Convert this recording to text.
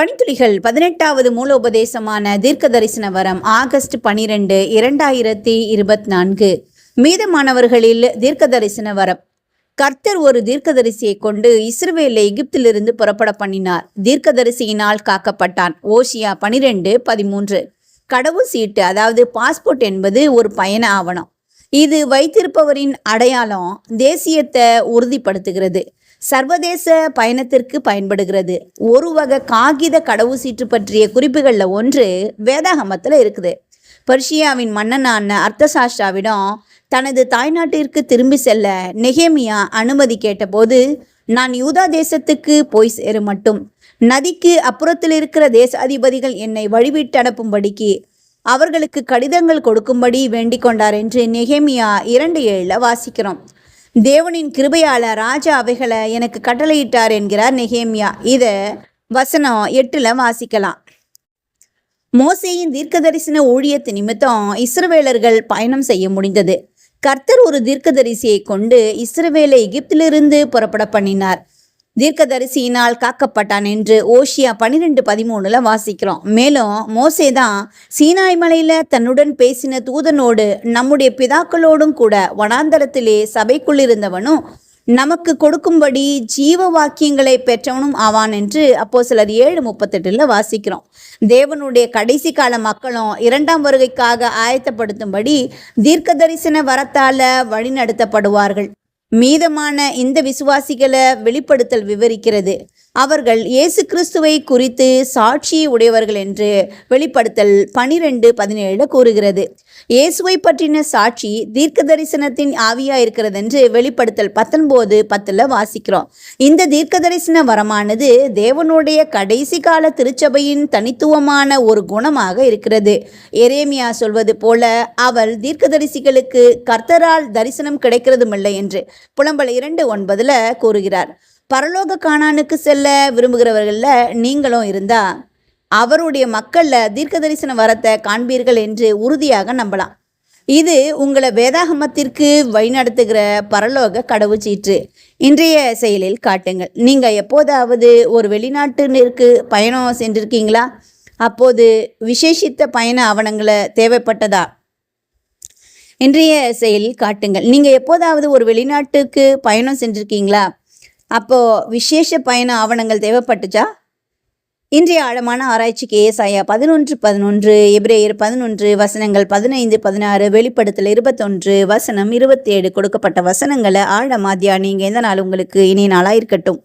பணித்துளிகள் பதினெட்டாவது மூலோபதேசமான தீர்க்க தரிசன வரம் ஆகஸ்ட் பனிரெண்டு இரண்டாயிரத்தி இருபத்தி நான்கு மீதமானவர்களில் தீர்க்க தரிசன வரம். கர்த்தர் ஒரு தீர்க்கதரிசியை கொண்டு இஸ்ரவேலை எகிப்திலிருந்து புறப்பட பண்ணினார். தீர்க்கதரிசியினால் காக்கப்பட்டான். ஓசியா பனிரெண்டு பதிமூன்று. கடவுள் சீட்டு அதாவது பாஸ்போர்ட் என்பது ஒரு பயண ஆவணம். இது வைத்திருப்பவரின் அடையாளம் தேசியத்தை உறுதிப்படுத்துகிறது. சர்வதேச பயணத்திற்கு பயன்படுகிறது. ஒரு வகை காகித கடவு சீட்டு பற்றிய குறிப்புகளில் ஒன்று வேதாகமத்தில் இருக்குது. பர்ஷியாவின் மன்னனான அர்த்தசாஸ்திராவிடம் தனது தாய்நாட்டிற்கு திரும்பி செல்ல நெகேமியா அனுமதி கேட்டபோது நான் யூதா தேசத்துக்கு போய் சேரும் மட்டும். நதிக்கு அப்புறத்தில் இருக்கிற தேசாதிபதிகள் என்னை வழிவிட்டு அனுப்பும்படிக்கு அவர்களுக்கு கடிதங்கள் கொடுக்கும்படி வேண்டிக் கொண்டார் என்று நெகேமியா இரண்டு ஏழில் வாசிக்கிறோம். தேவனின் கிருபையால் ராஜா அவைகளை எனக்கு கட்டளையிட்டார் என்கிறார் நெகேமியா. இதை வசனம் எட்டில் வாசிக்கலாம். மோசையின் தீர்க்கதரிசன ஊழியத்து நிமித்தம் இஸ்ரவேலர்கள் பயணம் செய்ய முடிந்தது. கர்த்தர் ஒரு தீர்க்கதரிசியை கொண்டு இஸ்ரவேலை எகிப்திலிருந்து புறப்பட பண்ணினார். தீர்க்கதரிசியினால் காக்கப்பட்டான் என்று ஓஷியா பன்னிரெண்டு பதிமூணுல வாசிக்கிறோம். மேலும் மோசேதான் சீனாய் மலையில தன்னுடன் பேசின தூதனோடு நம்முடைய பிதாக்களோடும் கூட வனாந்தரத்திலே சபைக்குள்ளிருந்தவனும் நமக்கு கொடுக்கும்படி ஜீவ வாக்கியங்களை பெற்றவனும் ஆவான் என்று அப்போ சிலர் ஏழு முப்பத்தெட்டுல வாசிக்கிறோம். தேவனுடைய கடைசி கால மக்களும் இரண்டாம் வருகைக்காக ஆயத்தப்படுத்தும்படி தீர்க்க தரிசன வரத்தால வழிநடத்தப்படுவார்கள். மீதமான இந்த விசுவாசிகளை வெளிப்படுத்தல் விவரிக்கிறது. அவர்கள் இயேசு கிறிஸ்துவை குறித்து சாட்சி உடையவர்கள் என்று வெளிப்படுத்தல் பனிரெண்டு பதினேழு கூறுகிறது. இயேசுவை பற்றின சாட்சி தீர்க்க தரிசனத்தின் ஆவியா இருக்கிறது என்று வெளிப்படுத்தல் பத்தொன்பது பத்துல வாசிக்கிறோம். இந்த தீர்க்க தரிசன வரமானது தேவனுடைய கடைசி கால திருச்சபையின் தனித்துவமான ஒரு குணமாக இருக்கிறது. எரேமியா சொல்வது போல அவள் தீர்க்கதரிசிகளுக்கு கர்த்தரால் தரிசனம் கிடைக்கிறதுமில்லை என்று புலம்பல் இரண்டு ஒன்பதுல கூறுகிறார். பரலோக காணானுக்கு செல்ல விரும்புகிறவர்களில் நீங்களும் இருந்தா அவருடைய மக்களில் தீர்க்க தரிசன வரத்தை காண்பீர்கள் என்று உறுதியாக நம்பலாம். இது உங்களை வேதாகமத்திற்கு வழிநடத்துகிற பரலோக கடவுச்சீற்று. இன்றைய செயலில் காட்டுங்கள். நீங்கள் எப்போதாவது ஒரு வெளிநாட்டினருக்கு பயணம் சென்றிருக்கீங்களா? அப்போது விசேஷித்த பயண ஆவணங்களை தேவைப்பட்டதா? இன்றைய செயலில் காட்டுங்கள். நீங்கள் எப்போதாவது ஒரு வெளிநாட்டுக்கு பயணம் சென்றிருக்கீங்களா? அப்போது விசேஷ பயண ஆவணங்கள் தேவைப்பட்டுச்சா? இன்றைய ஆழமான ஆராய்ச்சிக்கு ஏசாயா பதினொன்று பதினொன்று எப்ரேயர் பதினொன்று வசனங்கள் பதினைந்து பதினாறு வெளிப்படுத்தல் இருபத்தொன்று வசனம் இருபத்தேழு கொடுக்கப்பட்ட வசனங்களை ஆழமா தியானிங்க எந்த நாள் உங்களுக்கு இனிய நாளாக இருக்கட்டும்.